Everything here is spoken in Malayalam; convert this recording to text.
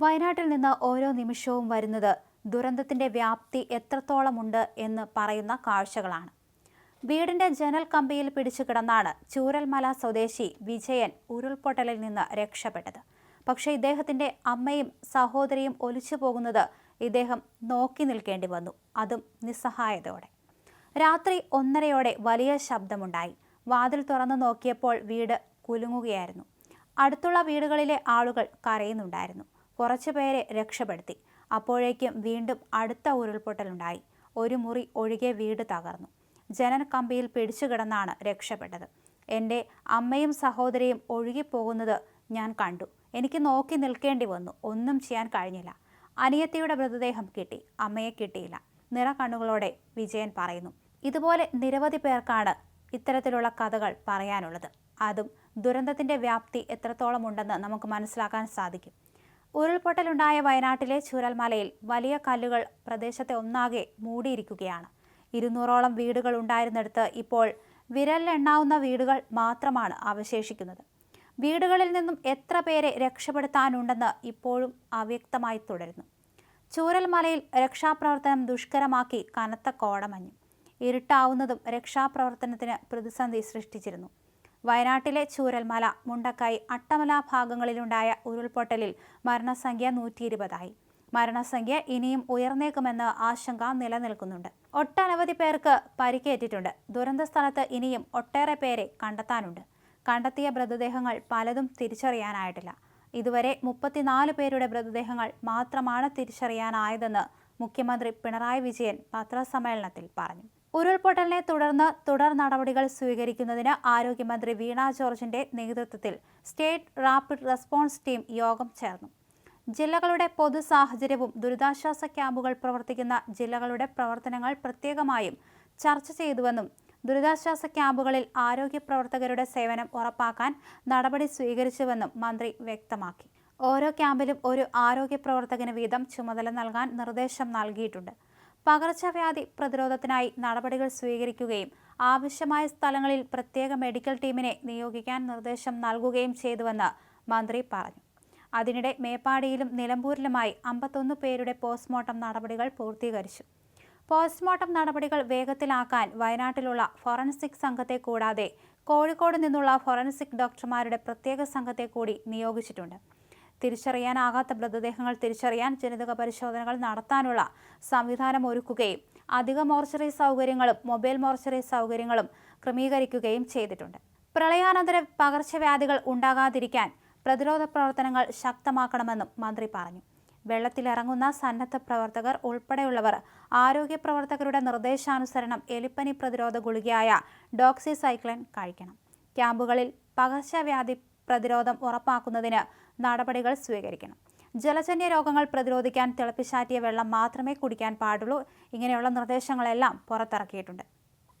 വയനാട്ടിൽ നിന്ന് ഓരോ നിമിഷവും വരുന്നത് ദുരന്തത്തിന്റെ വ്യാപ്തി എത്രത്തോളമുണ്ട് എന്ന് പറയുന്ന കാഴ്ചകളാണ്. വീടിന്റെ ജനൽ കമ്പിയിൽ പിടിച്ചു കിടന്നാണ് ചൂരൽമല സ്വദേശി വിജയൻ ഉരുൾപൊട്ടലിൽ നിന്ന് രക്ഷപ്പെട്ടത്. പക്ഷേ ഇദ്ദേഹത്തിന്റെ അമ്മയും സഹോദരിയും ഒലിച്ചു പോകുന്നത് ഇദ്ദേഹം നോക്കി നിൽക്കേണ്ടി വന്നു. അതും നിസ്സഹായതയോടെ. രാത്രി ഒന്നരയോടെ വലിയ ശബ്ദമുണ്ടായി. വാതിൽ തുറന്നു നോക്കിയപ്പോൾ വീട് കുലുങ്ങുകയായിരുന്നു. അടുത്തുള്ള വീടുകളിലെ ആളുകൾ കരയുന്നുണ്ടായിരുന്നു. കുറച്ചു പേരെ രക്ഷപ്പെടുത്തി. അപ്പോഴേക്കും വീണ്ടും അടുത്ത ഉരുൾപൊട്ടലുണ്ടായി. ഒരു മുറി ഒഴികെ വീട് തകർന്നു. ജനൻ കമ്പിയിൽ പിടിച്ചു കിടന്നാണ് രക്ഷപ്പെട്ടത്. എന്റെ അമ്മയും സഹോദരിയും ഒഴുകിപ്പോകുന്നത് ഞാൻ കണ്ടു. എനിക്ക് നോക്കി നിൽക്കേണ്ടി വന്നു. ഒന്നും ചെയ്യാൻ കഴിഞ്ഞില്ല. അനിയത്തിയുടെ മൃതദേഹം കിട്ടി. അമ്മയെ കിട്ടിയില്ല. നിറ കണ്ണുകളോടെ വിജയൻ പറയുന്നു. ഇതുപോലെ നിരവധി പേർക്കാണ് ഇത്തരത്തിലുള്ള കഥകൾ പറയാനുള്ളത്. അതും ദുരന്തത്തിന്റെ വ്യാപ്തി എത്രത്തോളം ഉണ്ടെന്ന് നമുക്ക് മനസ്സിലാക്കാൻ സാധിക്കും. ഉരുൾപൊട്ടലുണ്ടായ വയനാട്ടിലെ ചൂരൽമലയിൽ വലിയ കല്ലുകൾ പ്രദേശത്തെ ഒന്നാകെ മൂടിയിരിക്കുകയാണ്. ഇരുന്നൂറോളം വീടുകൾ ഉണ്ടായിരുന്നിടത്ത് ഇപ്പോൾ വിരലിലെണ്ണാവുന്ന വീടുകൾ മാത്രമാണ് അവശേഷിക്കുന്നത്. വീടുകളിൽ നിന്നും എത്ര പേരെ രക്ഷപ്പെടുത്താനുണ്ടെന്ന് ഇപ്പോഴും അവ്യക്തമായി തുടരുന്നു. ചൂരൽമലയിൽ രക്ഷാപ്രവർത്തനം ദുഷ്കരമാക്കി കനത്ത കോടമഞ്ഞു. ഇരുട്ടാവുന്നതും രക്ഷാപ്രവർത്തനത്തിന് പ്രതിസന്ധി സൃഷ്ടിച്ചിരുന്നു. വയനാട്ടിലെ ചൂരൽമല മുണ്ടക്കായി അട്ടമല ഭാഗങ്ങളിലുണ്ടായ ഉരുൾപൊട്ടലിൽ മരണസംഖ്യ നൂറ്റി ഇരുപതായി മരണസംഖ്യ ഇനിയും ഉയർന്നേക്കുമെന്ന് ആശങ്ക നിലനിൽക്കുന്നുണ്ട്. ഒട്ടനവധി പേർക്ക് പരിക്കേറ്റിട്ടുണ്ട്. ദുരന്ത സ്ഥലത്ത് ഇനിയും ഒട്ടേറെ പേരെ കണ്ടെത്താനുണ്ട്. കണ്ടെത്തിയ മൃതദേഹങ്ങൾ പലതും തിരിച്ചറിയാനായിട്ടില്ല. ഇതുവരെ മുപ്പത്തിനാല് പേരുടെ മൃതദേഹങ്ങൾ മാത്രമാണ് തിരിച്ചറിയാനായതെന്ന് മുഖ്യമന്ത്രി പിണറായി വിജയൻ പത്രസമ്മേളനത്തിൽ പറഞ്ഞു. ഉരുൾപൊട്ടലിനെ തുടർന്ന് തുടർ നടപടികൾ സ്വീകരിക്കുന്നതിന് ആരോഗ്യമന്ത്രി വീണ ജോർജിന്റെ നേതൃത്വത്തിൽ സ്റ്റേറ്റ് റാപ്പിഡ് റെസ്പോൺസ് ടീം യോഗം ചേർന്നു. ജില്ലകളുടെ പൊതു സാഹചര്യവും ദുരിതാശ്വാസ ക്യാമ്പുകൾ പ്രവർത്തിക്കുന്ന ജില്ലകളുടെ പ്രവർത്തനങ്ങൾ പ്രത്യേകമായും ചർച്ച ചെയ്തുവെന്നും ദുരിതാശ്വാസ ക്യാമ്പുകളിൽ ആരോഗ്യ പ്രവർത്തകരുടെ സേവനം ഉറപ്പാക്കാൻ നടപടി സ്വീകരിച്ചുവെന്നും മന്ത്രി വ്യക്തമാക്കി. ഓരോ ക്യാമ്പിലും ഒരു ആരോഗ്യ പ്രവർത്തകന് വീതം ചുമതല നൽകാൻ നിർദ്ദേശം നൽകിയിട്ടുണ്ട്. പകർച്ചവ്യാധി പ്രതിരോധത്തിനായി നടപടികൾ സ്വീകരിക്കുകയും ആവശ്യമായ സ്ഥലങ്ങളിൽ പ്രത്യേക മെഡിക്കൽ ടീമിനെ നിയോഗിക്കാൻ നിർദ്ദേശം നൽകുകയും ചെയ്തുവെന്ന് മന്ത്രി പറഞ്ഞു. അതിനിടെ മേപ്പാടിയിലും നിലമ്പൂരിലുമായി അമ്പത്തൊന്ന് പേരുടെ പോസ്റ്റ്മോർട്ടം നടപടികൾ പൂർത്തീകരിച്ചു. പോസ്റ്റ്മോർട്ടം നടപടികൾ വേഗത്തിലാക്കാൻ വയനാട്ടിലുള്ള ഫോറൻസിക് സംഘത്തെ കൂടാതെ കോഴിക്കോട് നിന്നുള്ള ഫോറൻസിക് ഡോക്ടർമാരുടെ പ്രത്യേക സംഘത്തെ കൂടി നിയോഗിച്ചിട്ടുണ്ട്. തിരിച്ചറിയാനാകാത്ത മൃതദേഹങ്ങൾ തിരിച്ചറിയാൻ ജനിതക പരിശോധനകൾ നടത്താനുള്ള സംവിധാനം ഒരുക്കുകയും അധിക മോർച്ചറി സൗകര്യങ്ങളും മൊബൈൽ മോർച്ചറി സൗകര്യങ്ങളും ക്രമീകരിക്കുകയും ചെയ്തിട്ടുണ്ട്. പ്രളയാനന്തര പകർച്ചവ്യാധികൾ ഉണ്ടാകാതിരിക്കാൻ പ്രതിരോധ പ്രവർത്തനങ്ങൾ ശക്തമാക്കണമെന്നും മന്ത്രി പറഞ്ഞു. വെള്ളത്തിലിറങ്ങുന്ന സന്നദ്ധ പ്രവർത്തകർ ഉൾപ്പെടെയുള്ളവർ ആരോഗ്യ പ്രവർത്തകരുടെ നിർദ്ദേശാനുസരണം എലിപ്പനി പ്രതിരോധ ഗുളികയായ ഡോക്സിസൈക്ലിൻ കഴിക്കണം. ക്യാമ്പുകളിൽ പകർച്ചവ്യാധി പ്രതിരോധം ഉറപ്പാക്കുന്നതിന് നടപടികൾ സ്വീകരിക്കണം. ജലജന്യ രോഗങ്ങൾ പ്രതിരോധിക്കാൻ തിളപ്പിച്ചാറ്റിയ വെള്ളം മാത്രമേ കുടിക്കാൻ പാടുള്ളൂ. ഇങ്ങനെയുള്ള നിർദ്ദേശങ്ങളെല്ലാം പുറത്തിറക്കിയിട്ടുണ്ട്.